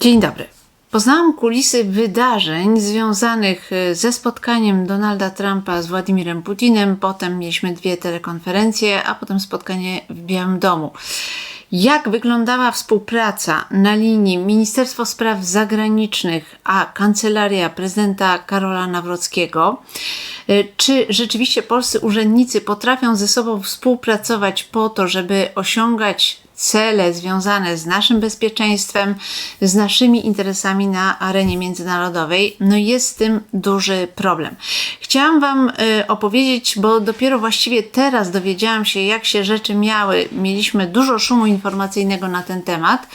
Dzień dobry. Poznałam kulisy wydarzeń związanych y, ze spotkaniem Donalda Trumpa z Władimirem Putinem. Potem mieliśmy dwie telekonferencje, a potem spotkanie w Białym Domu. Jak wyglądała współpraca na linii Ministerstwo Spraw Zagranicznych a Kancelaria Prezydenta Karola Nawrockiego? Y, Czy rzeczywiście polscy urzędnicy potrafią ze sobą współpracować po to, żeby osiągać cele związane z naszym bezpieczeństwem, z naszymi interesami na arenie międzynarodowej, no jest z tym duży problem. Chciałam Wam y, opowiedzieć, bo dopiero właściwie teraz dowiedziałam się, jak się rzeczy miały. Mieliśmy dużo szumu informacyjnego na ten temat.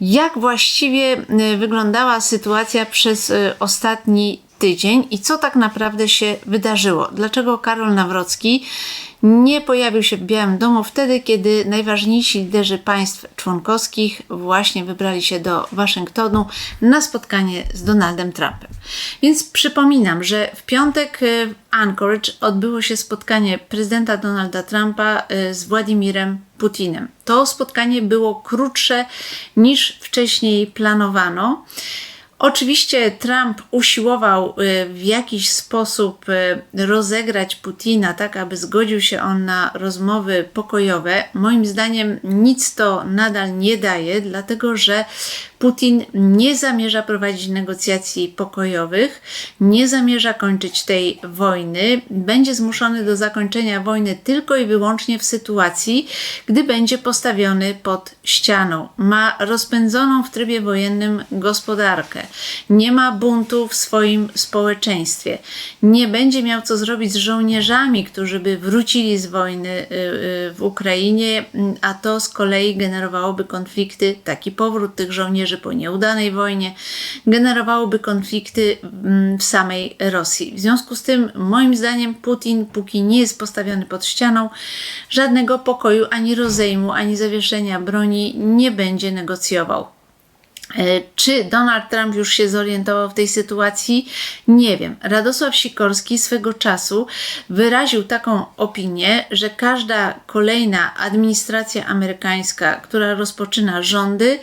Jak właściwie y, wyglądała sytuacja przez y, ostatni tydzień i co tak naprawdę się wydarzyło. Dlaczego Karol Nawrocki nie pojawił się w Białym Domu wtedy, kiedy najważniejsi liderzy państw członkowskich właśnie wybrali się do Waszyngtonu na spotkanie z Donaldem Trumpem. Więc przypominam, że w piątek w Anchorage odbyło się spotkanie prezydenta Donalda Trumpa z Władimirem Putinem. To spotkanie było krótsze niż wcześniej planowano. Oczywiście Trump usiłował y, w jakiś sposób y, rozegrać Putina, tak aby zgodził się on na rozmowy pokojowe. Moim zdaniem nic to nadal nie daje, dlatego że Putin nie zamierza prowadzić negocjacji pokojowych, nie zamierza kończyć tej wojny. Będzie zmuszony do zakończenia wojny tylko i wyłącznie w sytuacji, gdy będzie postawiony pod ścianą. Ma rozpędzoną w trybie wojennym gospodarkę, nie ma buntu w swoim społeczeństwie, nie będzie miał co zrobić z żołnierzami, którzy by wrócili z wojny y, y, w Ukrainie, a to z kolei generowałoby konflikty, taki powrót tych żołnierzy po nieudanej wojnie generowałoby konflikty w samej Rosji. W związku z tym, moim zdaniem, Putin, póki nie jest postawiony pod ścianą, żadnego pokoju, ani rozejmu, ani zawieszenia broni nie będzie negocjował. Czy Donald Trump już się zorientował w tej sytuacji? Nie wiem. Radosław Sikorski swego czasu wyraził taką opinię, że każda kolejna administracja amerykańska, która rozpoczyna rządy,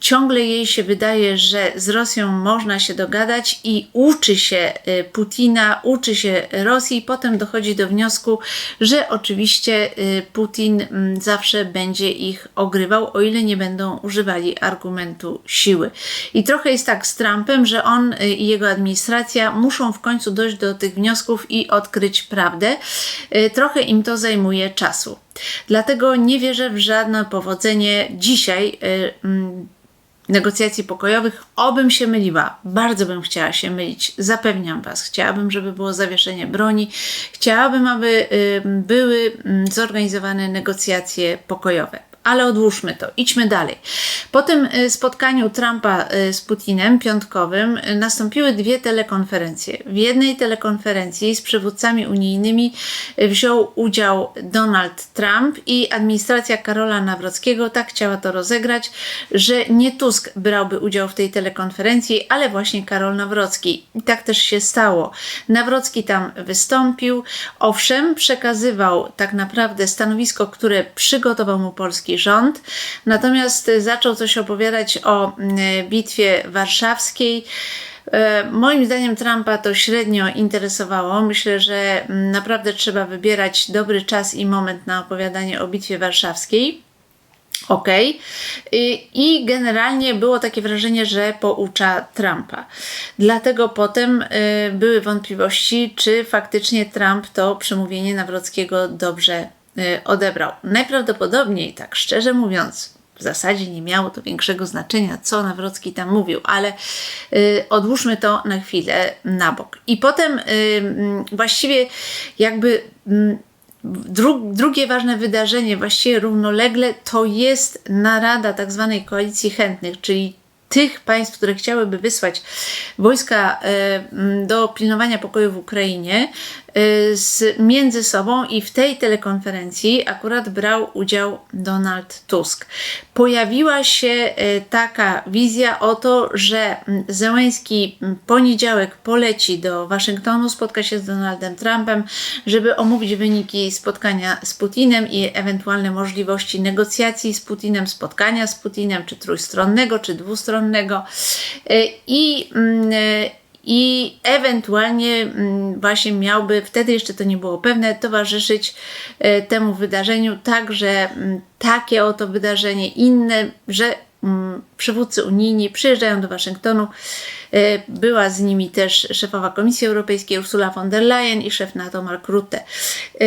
ciągle jej się wydaje, że z Rosją można się dogadać i uczy się Putina, uczy się Rosji, i potem dochodzi do wniosku, że oczywiście Putin zawsze będzie ich ogrywał, o ile nie będą używali argumentów siły. I trochę jest tak z Trumpem, że on i jego administracja muszą w końcu dojść do tych wniosków i odkryć prawdę. Trochę im to zajmuje czasu. Dlatego nie wierzę w żadne powodzenie dzisiaj negocjacji pokojowych. Obym się myliła, bardzo bym chciała się mylić, zapewniam Was. Chciałabym, żeby było zawieszenie broni, chciałabym, aby były zorganizowane negocjacje pokojowe ale odłóżmy to, idźmy dalej. Po tym spotkaniu Trumpa z Putinem piątkowym nastąpiły dwie telekonferencje. W jednej telekonferencji z przywódcami unijnymi wziął udział Donald Trump i administracja Karola Nawrockiego tak chciała to rozegrać, że nie Tusk brałby udział w tej telekonferencji, ale właśnie Karol Nawrocki. I tak też się stało. Nawrocki tam wystąpił, owszem, przekazywał tak naprawdę stanowisko, które przygotował mu polski rząd. Natomiast zaczął coś opowiadać o bitwie warszawskiej. Moim zdaniem Trumpa to średnio interesowało. Myślę, że naprawdę trzeba wybierać dobry czas i moment na opowiadanie o bitwie warszawskiej. Ok. I generalnie było takie wrażenie, że poucza Trumpa. Dlatego potem były wątpliwości, czy faktycznie Trump to przemówienie Nawrockiego dobrze odebrał. Najprawdopodobniej, tak szczerze mówiąc, w zasadzie nie miało to większego znaczenia, co Nawrocki tam mówił, ale y, odłóżmy to na chwilę na bok. I potem y, właściwie jakby y, dru, drugie ważne wydarzenie, właściwie równolegle, to jest narada tak zwanej koalicji chętnych, czyli tych państw, które chciałyby wysłać wojska do pilnowania pokoju w Ukrainie, y, z, między sobą i w tej telekonferencji akurat brał udział Donald Tusk. Pojawiła się y, taka wizja o to, że mm, Zełenski poniedziałek poleci do Waszyngtonu, spotka się z Donaldem Trumpem, żeby omówić wyniki spotkania z Putinem i ewentualne możliwości negocjacji z Putinem, spotkania z Putinem, czy trójstronnego, czy dwustronnego. Y, I mm, i ewentualnie mm, właśnie miałby, wtedy jeszcze to nie było pewne, towarzyszyć e, temu wydarzeniu także mm, takie oto wydarzenie, inne, że mm, przywódcy unijni przyjeżdżają do Waszyngtonu. E, była z nimi też szefowa Komisji Europejskiej Ursula von der Leyen i szef NATO Mark Rutte. E,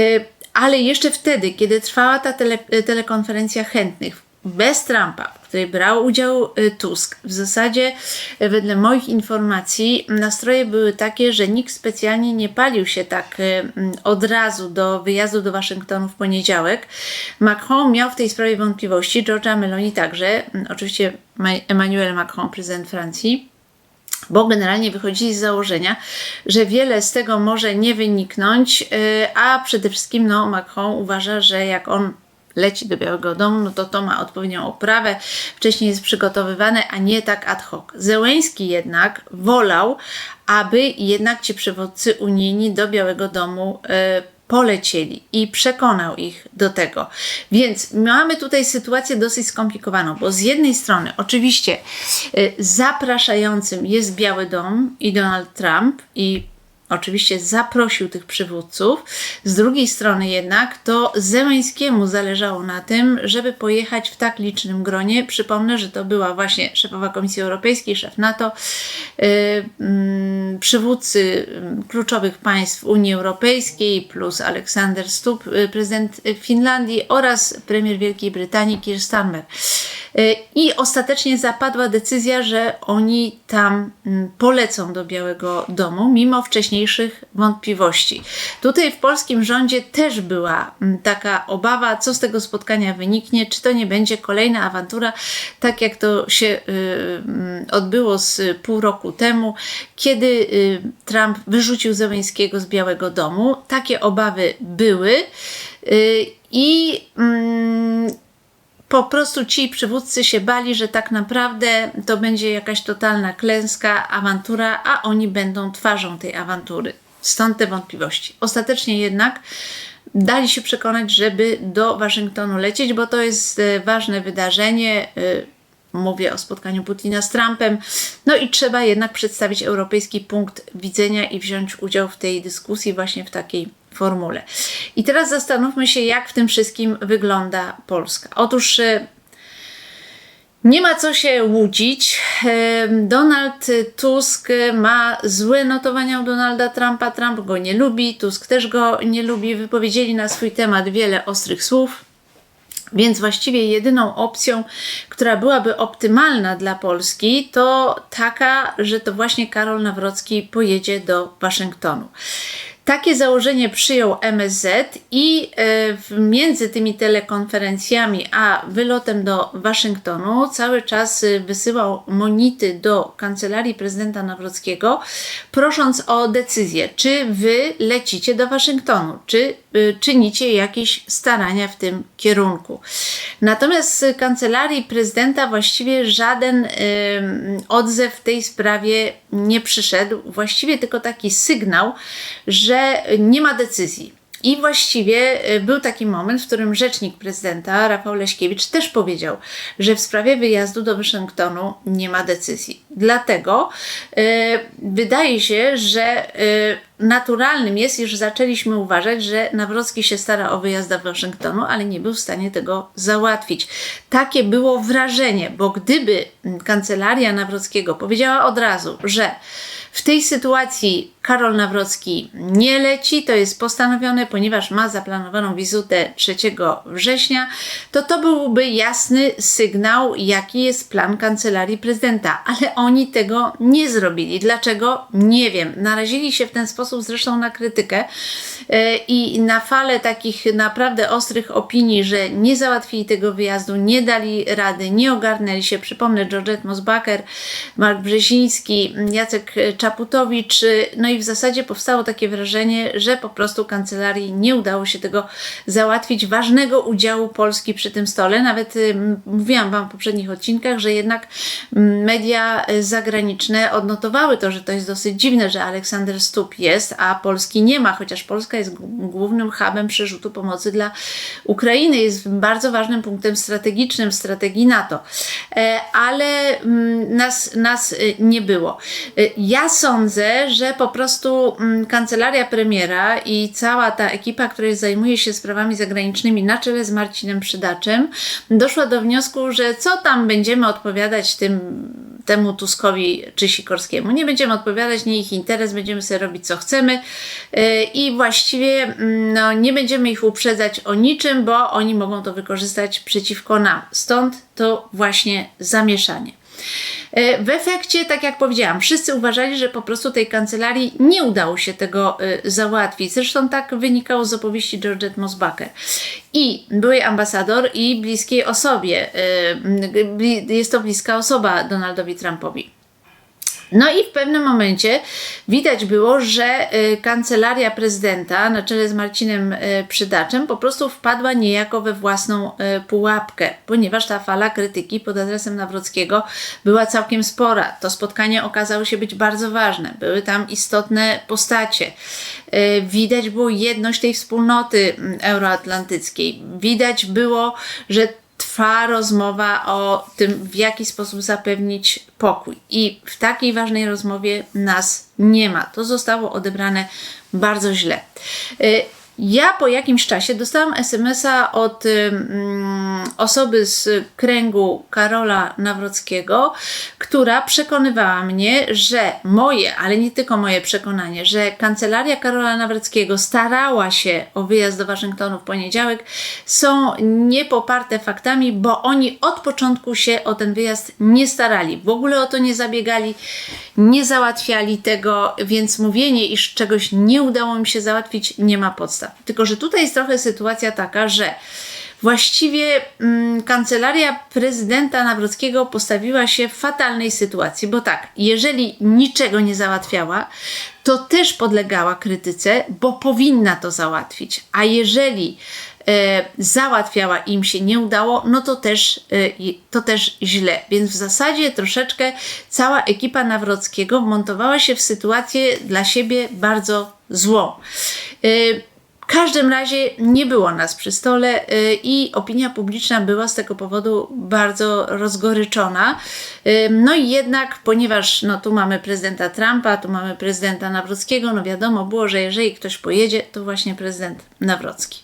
ale jeszcze wtedy, kiedy trwała ta tele, telekonferencja chętnych, bez Trumpa, w której brał udział y, Tusk, w zasadzie y, wedle moich informacji nastroje były takie, że nikt specjalnie nie palił się tak y, mm, od razu do wyjazdu do Waszyngtonu w poniedziałek. Macron miał w tej sprawie wątpliwości, Georgia Meloni także, mm, oczywiście Emmanuel Macron, prezydent Francji bo generalnie wychodzili z założenia, że wiele z tego może nie wyniknąć, a przede wszystkim no, Macron uważa, że jak on leci do Białego Domu, no to to ma odpowiednią oprawę, wcześniej jest przygotowywane, a nie tak ad hoc. Zełęński jednak wolał, aby jednak ci przywódcy unijni do Białego Domu y, polecieli i przekonał ich do tego. Więc mamy tutaj sytuację dosyć skomplikowaną, bo z jednej strony oczywiście y, zapraszającym jest Biały Dom i Donald Trump i oczywiście zaprosił tych przywódców. Z drugiej strony jednak to Zełańskiemu zależało na tym, żeby pojechać w tak licznym gronie. Przypomnę, że to była właśnie szefowa Komisji Europejskiej, szef NATO, yy, yy, przywódcy kluczowych państw Unii Europejskiej plus Aleksander Stubb, yy, prezydent Finlandii oraz premier Wielkiej Brytanii Keir Starmer. Y, I ostatecznie zapadła decyzja, że oni tam mm, polecą do Białego Domu, mimo wcześniejszych wątpliwości. Tutaj w polskim rządzie też była mm, taka obawa, co z tego spotkania wyniknie, czy to nie będzie kolejna awantura, tak jak to się y, mm, odbyło z pół roku temu, kiedy y, Trump wyrzucił Zełęńskiego z Białego Domu. Takie obawy były. I po prostu ci przywódcy się bali, że tak naprawdę to będzie jakaś totalna klęska, awantura, a oni będą twarzą tej awantury. Stąd te wątpliwości. Ostatecznie jednak dali się przekonać, żeby do Waszyngtonu lecieć, bo to jest e, ważne wydarzenie. E, mówię o spotkaniu Putina z Trumpem. No i trzeba jednak przedstawić europejski punkt widzenia i wziąć udział w tej dyskusji właśnie w takiej formule. I teraz zastanówmy się, jak w tym wszystkim wygląda Polska. Otóż e, nie ma co się łudzić. Donald Tusk ma złe notowania u Donalda Trumpa. Trump go nie lubi, Tusk też go nie lubi. Wypowiedzieli na swój temat wiele ostrych słów. Więc właściwie jedyną opcją, która byłaby optymalna dla Polski, to taka, że to właśnie Karol Nawrocki pojedzie do Waszyngtonu. Takie założenie przyjął MSZ i e, między tymi telekonferencjami a wylotem do Waszyngtonu cały czas e, wysyłał monity do kancelarii prezydenta Nawrockiego, prosząc o decyzję, czy wy lecicie do Waszyngtonu, czy e, czynicie jakieś starania w tym kierunku. Natomiast z kancelarii prezydenta właściwie żaden odzew w tej sprawie nie przyszedł, właściwie tylko taki sygnał, że nie ma decyzji. I właściwie e, był taki moment, w którym rzecznik prezydenta Rafał Leśkiewicz też powiedział, że w sprawie wyjazdu do Waszyngtonu nie ma decyzji. Dlatego e, wydaje się, że e, naturalnym jest, iż zaczęliśmy uważać, że Nawrocki się stara o wyjazd do Waszyngtonu, ale nie był w stanie tego załatwić. Takie było wrażenie, bo gdyby kancelaria Nawrockiego powiedziała od razu, że w tej sytuacji Karol Nawrocki nie leci, to jest postanowione, ponieważ ma zaplanowaną wizytę 3 września, to to byłby jasny sygnał, jaki jest plan kancelarii prezydenta, ale oni tego nie zrobili. Dlaczego? Nie wiem. Narazili się w ten sposób zresztą na krytykę e, i na falę takich naprawdę ostrych opinii, że nie załatwili tego wyjazdu, nie dali rady, nie ogarnęli się. Przypomnę, Georgette Mosbacher, Mark Brzeziński, Jacek Czaputowicz, no i w zasadzie powstało takie wrażenie, że po prostu kancelarii nie udało się tego załatwić, ważnego udziału Polski przy tym stole. Nawet y, mówiłam Wam w poprzednich odcinkach, że jednak media zagraniczne odnotowały to, że to jest dosyć dziwne, że Aleksander Stup jest, a Polski nie ma, chociaż Polska jest głównym hubem przerzutu pomocy dla Ukrainy, jest bardzo ważnym punktem strategicznym w strategii NATO. E, ale nas, nas y, nie było. Y, ja sądzę, że po prostu mm, kancelaria premiera i cała ta ekipa, która zajmuje się sprawami zagranicznymi na czele z Marcinem Przydaczem, doszła do wniosku, że co tam będziemy odpowiadać tym, temu Tuskowi czy Sikorskiemu. Nie będziemy odpowiadać, nie ich interes, będziemy sobie robić co chcemy y, i właściwie mm, no, nie będziemy ich uprzedzać o niczym, bo oni mogą to wykorzystać przeciwko nam. Stąd to właśnie zamieszanie. E, w efekcie, tak jak powiedziałam, wszyscy uważali, że po prostu tej kancelarii nie udało się tego e, załatwić. Zresztą tak wynikało z opowieści Georgette Mosbacher. I byłej ambasador i bliskiej osobie. E, jest to bliska osoba Donaldowi Trumpowi. No i w pewnym momencie widać było, że y, kancelaria prezydenta na czele z Marcinem y, Przydaczem po prostu wpadła niejako we własną y, pułapkę, ponieważ ta fala krytyki pod adresem Nawrockiego była całkiem spora. To spotkanie okazało się być bardzo ważne. Były tam istotne postacie. Widać było jedność tej wspólnoty mm, euroatlantyckiej. Widać było, że trwa rozmowa o tym, w jaki sposób zapewnić pokój. I w takiej ważnej rozmowie nas nie ma. To zostało odebrane bardzo źle. Ja po jakimś czasie dostałam SMS-a od osoby z kręgu Karola Nawrockiego, która przekonywała mnie, że moje, ale nie tylko moje przekonanie, że kancelaria Karola Nawrockiego starała się o wyjazd do Waszyngtonu w poniedziałek, są niepoparte faktami, bo oni od początku się o ten wyjazd nie starali, w ogóle o to nie zabiegali, nie załatwiali tego, więc mówienie, iż czegoś nie udało mi się załatwić, nie ma podstaw. Tylko, że tutaj jest trochę sytuacja taka, że właściwie mm, kancelaria prezydenta Nawrockiego postawiła się w fatalnej sytuacji, bo tak, jeżeli niczego nie załatwiała, to też podlegała krytyce, bo powinna to załatwić. A jeżeli e, załatwiała im się nie udało, no to też, e, to też źle. Więc w zasadzie troszeczkę cała ekipa Nawrockiego wmontowała się w sytuację dla siebie bardzo złą. E, w każdym razie nie było nas przy stole y, i opinia publiczna była z tego powodu bardzo rozgoryczona. Y, no i jednak, ponieważ no, tu mamy prezydenta Trumpa, tu mamy prezydenta Nawrockiego, no wiadomo było, że jeżeli ktoś pojedzie, to właśnie prezydent Nawrocki.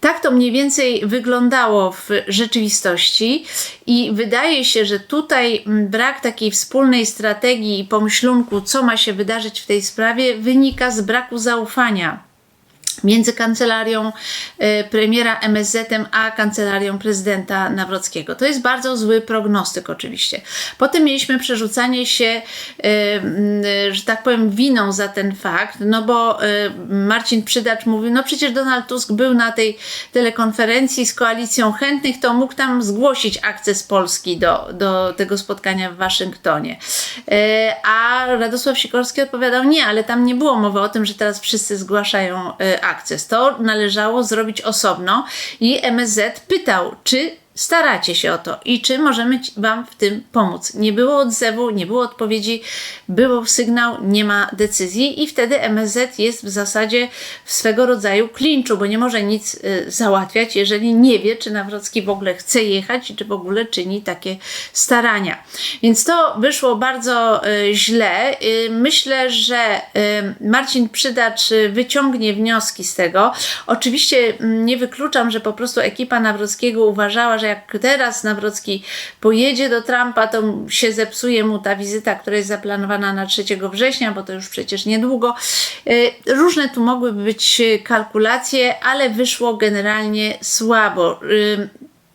Tak to mniej więcej wyglądało w rzeczywistości i wydaje się, że tutaj brak takiej wspólnej strategii i pomyślunku, co ma się wydarzyć w tej sprawie, wynika z braku zaufania między kancelarią e, premiera MSZ-em a kancelarią prezydenta Nawrockiego. To jest bardzo zły prognostyk oczywiście. Potem mieliśmy przerzucanie się, e, że tak powiem, winą za ten fakt, no bo e, Marcin Przydacz mówił, no przecież Donald Tusk był na tej telekonferencji z koalicją chętnych, to mógł tam zgłosić akces Polski do, do tego spotkania w Waszyngtonie. A Radosław Sikorski odpowiadał, nie, ale tam nie było mowy o tym, że teraz wszyscy zgłaszają akces. To należało zrobić osobno i MSZ pytał, czy staracie się o to i czy możemy Wam w tym pomóc. Nie było odzewu, nie było odpowiedzi, był sygnał, nie ma decyzji i wtedy MSZ jest w zasadzie w swego rodzaju klinczu, bo nie może nic y, załatwiać, jeżeli nie wie, czy Nawrocki w ogóle chce jechać i czy w ogóle czyni takie starania. Więc to wyszło bardzo y, źle. Y, myślę, że Marcin Przydacz wyciągnie wnioski z tego. Oczywiście mm, nie wykluczam, że po prostu ekipa Nawrockiego uważała, że że jak teraz Nawrocki pojedzie do Trumpa, to się zepsuje mu ta wizyta, która jest zaplanowana na 3 września, bo to już przecież niedługo. Y, różne tu mogły być kalkulacje, ale wyszło generalnie słabo.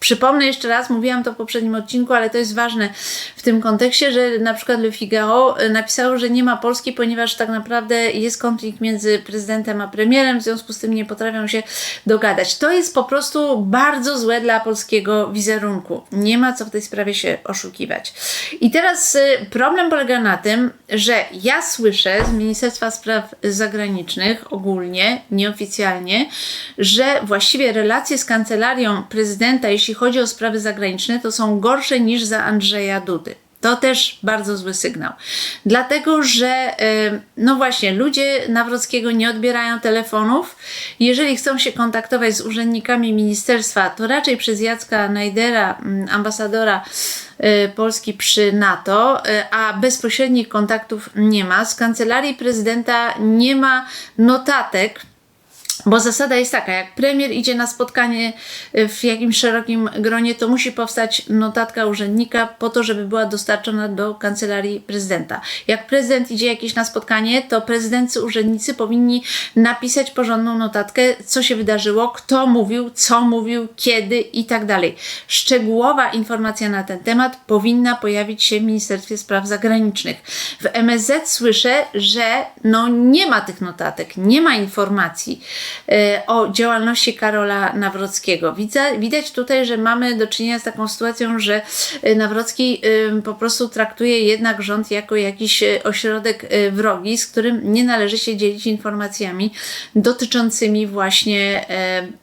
Przypomnę jeszcze raz, mówiłam to w poprzednim odcinku, ale to jest ważne w tym kontekście, że na przykład Le Figaro e, napisało, że nie ma Polski, ponieważ tak naprawdę jest konflikt między prezydentem a premierem, w związku z tym nie potrafią się dogadać. To jest po prostu bardzo złe dla polskiego wizerunku. Nie ma co w tej sprawie się oszukiwać. I teraz e, problem polega na tym, że ja słyszę z Ministerstwa Spraw Zagranicznych ogólnie, nieoficjalnie, że właściwie relacje z kancelarią prezydenta, jeśli jeśli chodzi o sprawy zagraniczne, to są gorsze niż za Andrzeja Dudy. To też bardzo zły sygnał. Dlatego, że no właśnie, ludzie Nawrockiego nie odbierają telefonów. Jeżeli chcą się kontaktować z urzędnikami ministerstwa, to raczej przez Jacka Najdera, mm, ambasadora y, Polski przy NATO, y, a bezpośrednich kontaktów nie ma. Z kancelarii prezydenta nie ma notatek bo zasada jest taka, jak premier idzie na spotkanie y, w jakimś szerokim gronie, to musi powstać notatka urzędnika po to, żeby była dostarczona do kancelarii prezydenta. Jak prezydent idzie jakieś na spotkanie, to prezydency, urzędnicy powinni napisać porządną notatkę, co się wydarzyło, kto mówił, co mówił, kiedy i tak dalej. Szczegółowa informacja na ten temat powinna pojawić się w Ministerstwie Spraw Zagranicznych. W MSZ słyszę, że no nie ma tych notatek, nie ma informacji. E, o działalności Karola Nawrockiego. Widać tutaj, że mamy do czynienia z taką sytuacją, że e, Nawrocki e, po prostu traktuje jednak rząd jako jakiś ośrodek wrogi, z którym nie należy się dzielić informacjami dotyczącymi właśnie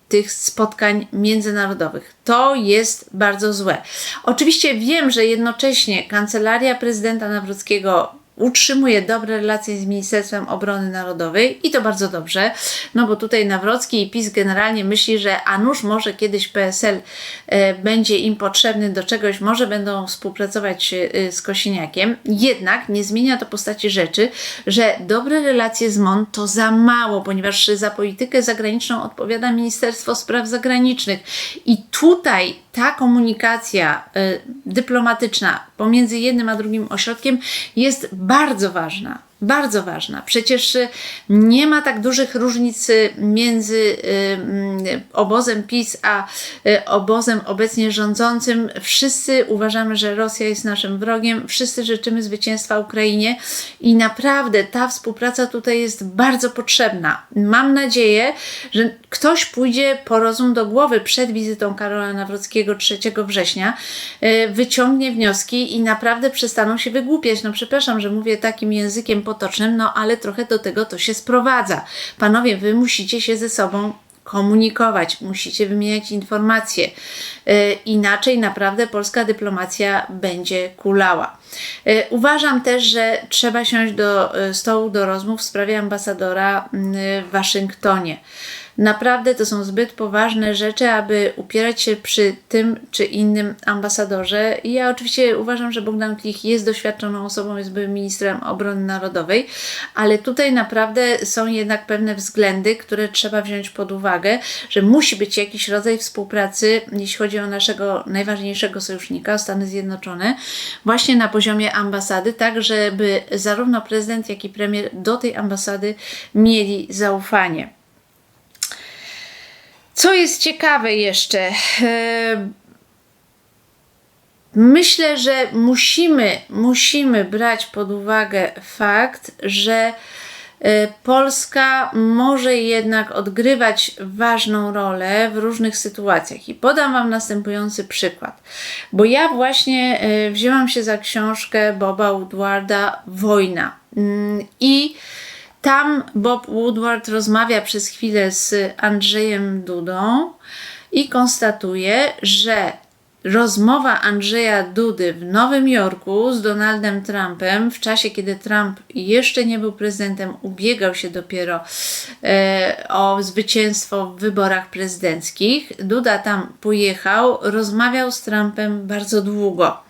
tych spotkań międzynarodowych. To jest bardzo złe. Oczywiście wiem, że jednocześnie kancelaria prezydenta Nawrockiego utrzymuje dobre relacje z Ministerstwem Obrony Narodowej i to bardzo dobrze, no bo tutaj Nawrocki i PiS generalnie myśli, że a nuż może kiedyś PSL e, będzie im potrzebny do czegoś, może będą współpracować e, z Kosiniakiem, jednak nie zmienia to postaci rzeczy, że dobre relacje z MON to za mało, ponieważ za politykę zagraniczną odpowiada Ministerstwo Spraw Zagranicznych. I tutaj ta komunikacja y, dyplomatyczna pomiędzy jednym a drugim ośrodkiem jest bardzo ważna bardzo ważna. Przecież y, nie ma tak dużych różnic y, między y, mm, obozem PiS a obozem obecnie rządzącym. Wszyscy uważamy, że Rosja jest naszym wrogiem, wszyscy życzymy zwycięstwa Ukrainie i naprawdę ta współpraca tutaj jest bardzo potrzebna. Mam nadzieję, że ktoś pójdzie po rozum do głowy przed wizytą Karola Nawrockiego 3 września, wyciągnie wnioski i naprawdę przestaną się wygłupiać. No przepraszam, że mówię takim językiem potocznym, no ale trochę do tego to się sprowadza. Panowie, wy musicie się ze sobą komunikować, musicie wymieniać informacje. Yy, inaczej naprawdę polska dyplomacja będzie kulała. Yy, uważam też, że trzeba siąść do yy, stołu do rozmów w sprawie ambasadora w Waszyngtonie. Naprawdę to są zbyt poważne rzeczy, aby upierać się przy tym czy innym ambasadorze. I ja oczywiście uważam, że Bogdan Klich jest doświadczoną osobą, jest byłym ministrem obrony narodowej, ale tutaj naprawdę są jednak pewne względy, które trzeba wziąć pod uwagę, że musi być jakiś rodzaj współpracy, jeśli chodzi o naszego najważniejszego sojusznika, Stany Zjednoczone, właśnie na poziomie ambasady, tak żeby zarówno prezydent, jak i premier do tej ambasady mieli zaufanie. Co jest ciekawe jeszcze, e, myślę, że musimy, musimy brać pod uwagę fakt, że e, Polska może jednak odgrywać ważną rolę w różnych sytuacjach. I podam Wam następujący przykład. Bo ja właśnie e, wzięłam się za książkę Boba Woodwarda Wojna. Mm, I tam Bob Woodward rozmawia przez chwilę z Andrzejem Dudą i konstatuje, że rozmowa Andrzeja Dudy w Nowym Jorku z Donaldem Trumpem, w czasie kiedy Trump jeszcze nie był prezydentem, ubiegał się dopiero e, o zwycięstwo w wyborach prezydenckich. Duda tam pojechał, rozmawiał z Trumpem bardzo długo.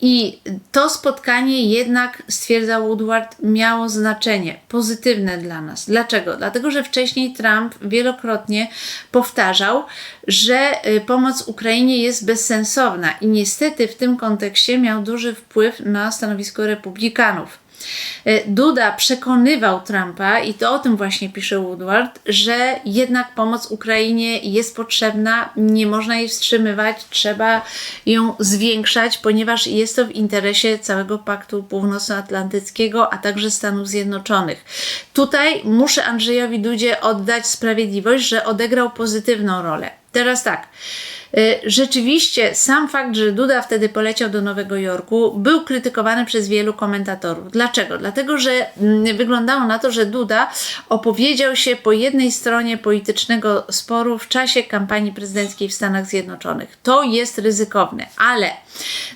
I to spotkanie jednak, stwierdzał Woodward, miało znaczenie pozytywne dla nas. Dlaczego? Dlatego, że wcześniej Trump wielokrotnie powtarzał, że y, pomoc Ukrainie jest bezsensowna i niestety w tym kontekście miał duży wpływ na stanowisko republikanów. E, Duda przekonywał Trumpa, i to o tym właśnie pisze Woodward, że jednak pomoc Ukrainie jest potrzebna, nie można jej wstrzymywać, trzeba ją zwiększać, ponieważ jest to w interesie całego Paktu Północnoatlantyckiego, a także Stanów Zjednoczonych. Tutaj muszę Andrzejowi Dudzie oddać sprawiedliwość, że odegrał pozytywną rolę. Teraz tak. Y, rzeczywiście sam fakt, że Duda wtedy poleciał do Nowego Jorku, był krytykowany przez wielu komentatorów. Dlaczego? Dlatego, że mm, wyglądało na to, że Duda opowiedział się po jednej stronie politycznego sporu w czasie kampanii prezydenckiej w Stanach Zjednoczonych. To jest ryzykowne, ale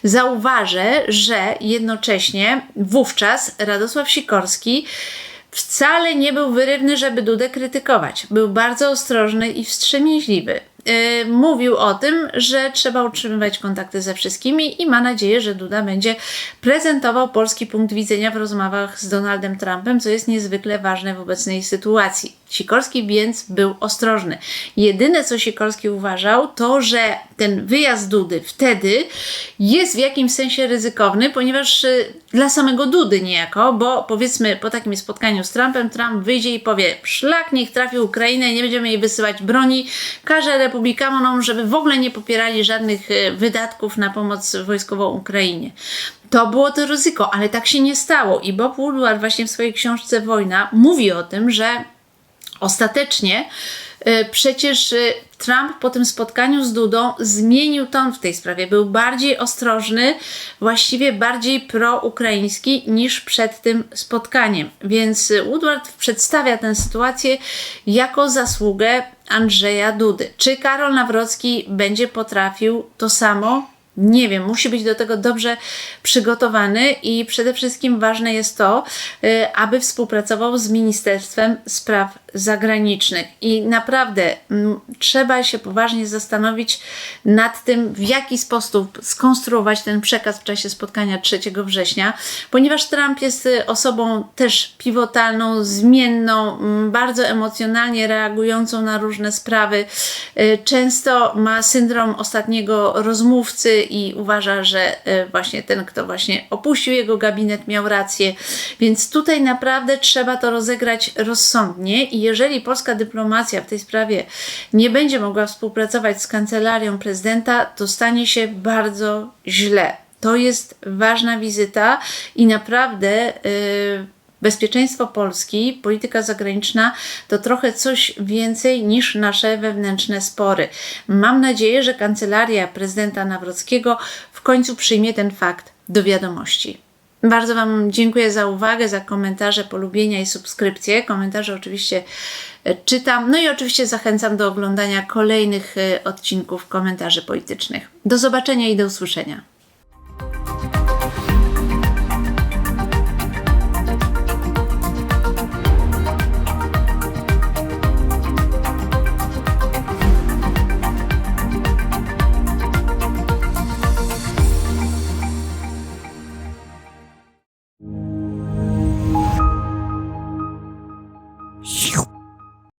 zauważę, że jednocześnie wówczas Radosław Sikorski wcale nie był wyrywny, żeby Dudę krytykować. Był bardzo ostrożny i wstrzemięźliwy. Yy, mówił o tym, że trzeba utrzymywać kontakty ze wszystkimi i ma nadzieję, że Duda będzie prezentował polski punkt widzenia w rozmowach z Donaldem Trumpem, co jest niezwykle ważne w obecnej sytuacji. Sikorski więc był ostrożny. Jedyne, co Sikorski uważał, to, że ten wyjazd Dudy wtedy jest w jakimś sensie ryzykowny, ponieważ y, dla samego Dudy niejako, bo powiedzmy po takim spotkaniu z Trumpem, Trump wyjdzie i powie, szlak niech trafi Ukrainę, nie będziemy jej wysyłać broni, każe republikanom, żeby w ogóle nie popierali żadnych y, wydatków na pomoc wojskową Ukrainie. To było to ryzyko, ale tak się nie stało i Bob Woodward właśnie w swojej książce Wojna mówi o tym, że Ostatecznie y, przecież y, Trump po tym spotkaniu z Dudą zmienił ton w tej sprawie. Był bardziej ostrożny, właściwie bardziej proukraiński niż przed tym spotkaniem. Więc Woodward przedstawia tę sytuację jako zasługę Andrzeja Dudy. Czy Karol Nawrocki będzie potrafił to samo? nie wiem, musi być do tego dobrze przygotowany i przede wszystkim ważne jest to, y, aby współpracował z Ministerstwem Spraw Zagranicznych. I naprawdę m, trzeba się poważnie zastanowić nad tym, w jaki sposób skonstruować ten przekaz w czasie spotkania 3 września, ponieważ Trump jest y, osobą też pivotalną, zmienną, m, bardzo emocjonalnie reagującą na różne sprawy. Y, często ma syndrom ostatniego rozmówcy i uważa, że e, właśnie ten, kto właśnie opuścił jego gabinet, miał rację. Więc tutaj naprawdę trzeba to rozegrać rozsądnie i jeżeli polska dyplomacja w tej sprawie nie będzie mogła współpracować z kancelarią prezydenta, to stanie się bardzo źle. To jest ważna wizyta i naprawdę. Yy, Bezpieczeństwo Polski, polityka zagraniczna to trochę coś więcej niż nasze wewnętrzne spory. Mam nadzieję, że kancelaria prezydenta Nawrockiego w końcu przyjmie ten fakt do wiadomości. Bardzo Wam dziękuję za uwagę, za komentarze, polubienia i subskrypcje. Komentarze oczywiście e, czytam. No i oczywiście zachęcam do oglądania kolejnych e, odcinków komentarzy politycznych. Do zobaczenia i do usłyszenia.